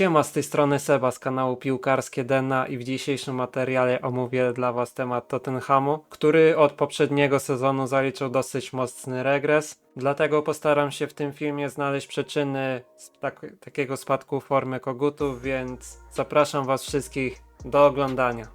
Siema, z tej strony Seba z kanału Piłkarskie Dena i w dzisiejszym materiale omówię dla Was temat Tottenhamu, który od poprzedniego sezonu zaliczył dosyć mocny regres. Dlatego postaram się w tym filmie znaleźć przyczyny tak, takiego spadku formy kogutów, więc zapraszam Was wszystkich do oglądania.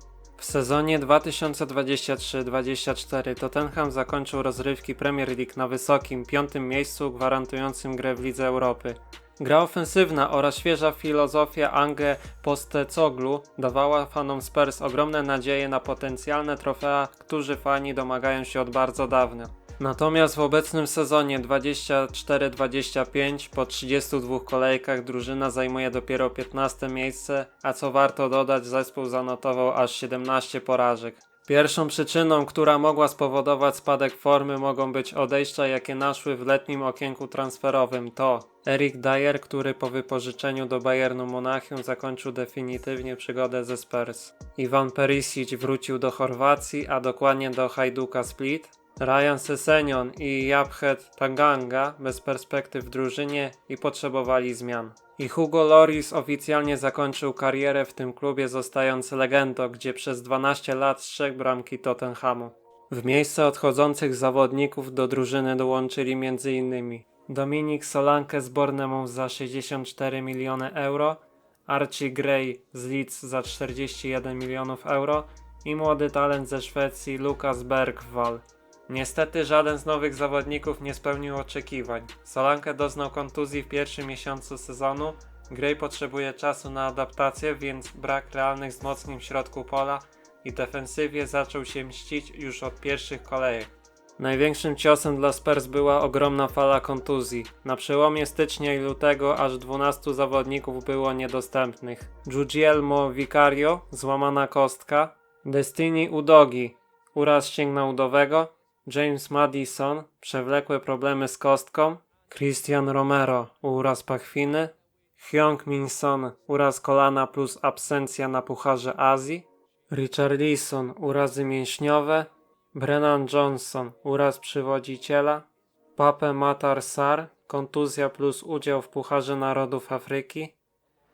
W sezonie 2023-24 Tottenham zakończył rozrywki Premier League na wysokim piątym miejscu gwarantującym grę w Lidze Europy. Gra ofensywna oraz świeża filozofia Ange Postecoglu dawała fanom Spurs ogromne nadzieje na potencjalne trofea, którzy fani domagają się od bardzo dawna. Natomiast w obecnym sezonie 24-25 po 32 kolejkach drużyna zajmuje dopiero 15 miejsce, a co warto dodać zespół zanotował aż 17 porażek. Pierwszą przyczyną, która mogła spowodować spadek formy mogą być odejścia jakie naszły w letnim okienku transferowym to Erik Dyer, który po wypożyczeniu do Bayernu Monachium zakończył definitywnie przygodę ze Spurs. Iwan Perisic wrócił do Chorwacji, a dokładnie do Hajduka Split. Ryan Sessegnon i Jabhet Tanganga bez perspektyw w drużynie i potrzebowali zmian. I Hugo Loris oficjalnie zakończył karierę w tym klubie zostając legendą, gdzie przez 12 lat strzegł bramki Tottenhamu. W miejsce odchodzących zawodników do drużyny dołączyli m.in. Dominik Solanke z Bornemouth za 64 miliony euro, Archie Gray z Leeds za 41 milionów euro i młody talent ze Szwecji Lukas Bergwall. Niestety żaden z nowych zawodników nie spełnił oczekiwań. Solanke doznał kontuzji w pierwszym miesiącu sezonu. Gray potrzebuje czasu na adaptację, więc brak realnych wzmocnień w środku pola i defensywie zaczął się mścić już od pierwszych kolejek. Największym ciosem dla Spurs była ogromna fala kontuzji. Na przełomie stycznia i lutego aż 12 zawodników było niedostępnych. Guglielmo Vicario, złamana kostka, Destiny Udogi, uraz ścięgna udowego, James Madison, przewlekłe problemy z kostką, Christian Romero, uraz pachwiny, Hyung Min Son, uraz kolana plus absencja na Pucharze Azji, Richard Leeson, urazy mięśniowe, Brennan Johnson, uraz przywodziciela, Pape Matar Sar, kontuzja plus udział w Pucharze Narodów Afryki,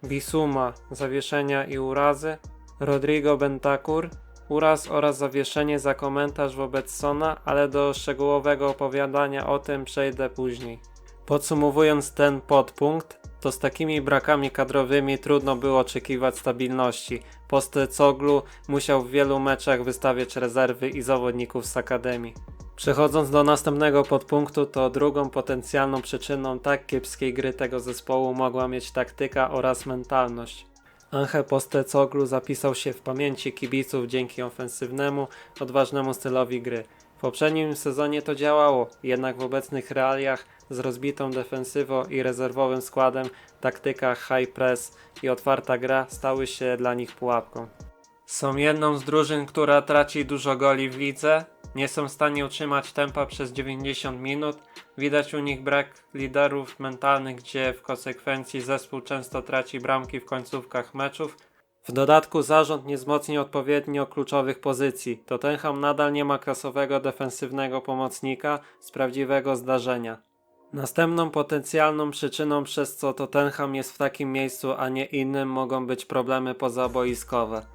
Bisuma, zawieszenia i urazy, Rodrigo Bentancur, uraz oraz zawieszenie za komentarz wobec Sona, ale do szczegółowego opowiadania o tym przejdę później. Podsumowując ten podpunkt, to z takimi brakami kadrowymi trudno było oczekiwać stabilności. Postecoglu musiał w wielu meczach wystawiać rezerwy i zawodników z akademii. Przechodząc do następnego podpunktu, to drugą potencjalną przyczyną tak kiepskiej gry tego zespołu mogła mieć taktyka oraz mentalność. Ange Postecoglu zapisał się w pamięci kibiców dzięki ofensywnemu, odważnemu stylowi gry. W poprzednim sezonie to działało, jednak w obecnych realiach z rozbitą defensywą i rezerwowym składem taktyka high press i otwarta gra stały się dla nich pułapką. Są jedną z drużyn, która traci dużo goli w lidze, nie są w stanie utrzymać tempa przez 90 minut. Widać u nich brak liderów mentalnych, gdzie w konsekwencji zespół często traci bramki w końcówkach meczów. W dodatku zarząd nie wzmocnił odpowiednio kluczowych pozycji. Tottenham nadal nie ma klasowego defensywnego pomocnika z prawdziwego zdarzenia. Następną potencjalną przyczyną, przez co Tottenham jest w takim miejscu, a nie innym, mogą być problemy pozaboiskowe.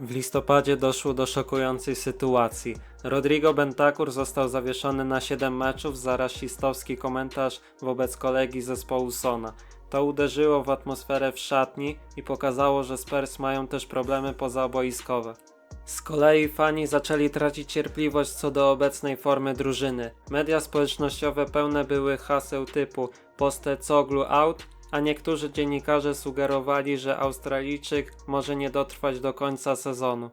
W listopadzie doszło do szokującej sytuacji. Rodrigo Bentancur został zawieszony na 7 meczów za rasistowski komentarz wobec kolegi zespołu Sona. To uderzyło w atmosferę w szatni i pokazało, że Spurs mają też problemy pozaboiskowe. Z kolei fani zaczęli tracić cierpliwość co do obecnej formy drużyny. Media społecznościowe pełne były haseł typu poste coglu out, a niektórzy dziennikarze sugerowali, że Australijczyk może nie dotrwać do końca sezonu.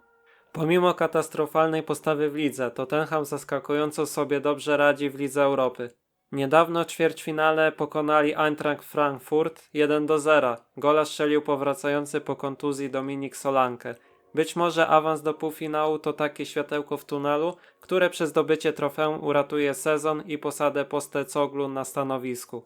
Pomimo katastrofalnej postawy w lidze, Tottenham zaskakująco sobie dobrze radzi w Lidze Europy. Niedawno w ćwierćfinale pokonali Eintracht Frankfurt 1 do 0. Gola strzelił powracający po kontuzji Dominik Solanke. Być może awans do półfinału to takie światełko w tunelu, które przez zdobycie trofeum uratuje sezon i posadę Postecoglu na stanowisku.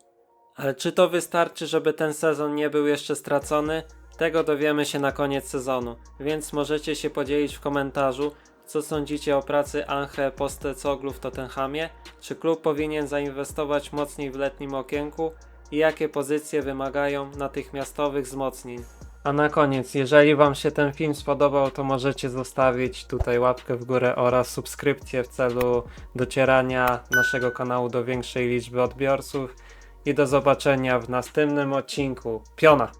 Ale czy to wystarczy, żeby ten sezon nie był jeszcze stracony? Tego dowiemy się na koniec sezonu, więc możecie się podzielić w komentarzu, co sądzicie o pracy Ange Postecoglu w Tottenhamie? Czy klub powinien zainwestować mocniej w letnim okienku? I jakie pozycje wymagają natychmiastowych wzmocnień? A na koniec, jeżeli Wam się ten film spodobał, to możecie zostawić tutaj łapkę w górę oraz subskrypcję w celu docierania naszego kanału do większej liczby odbiorców. I do zobaczenia w następnym odcinku. Piona!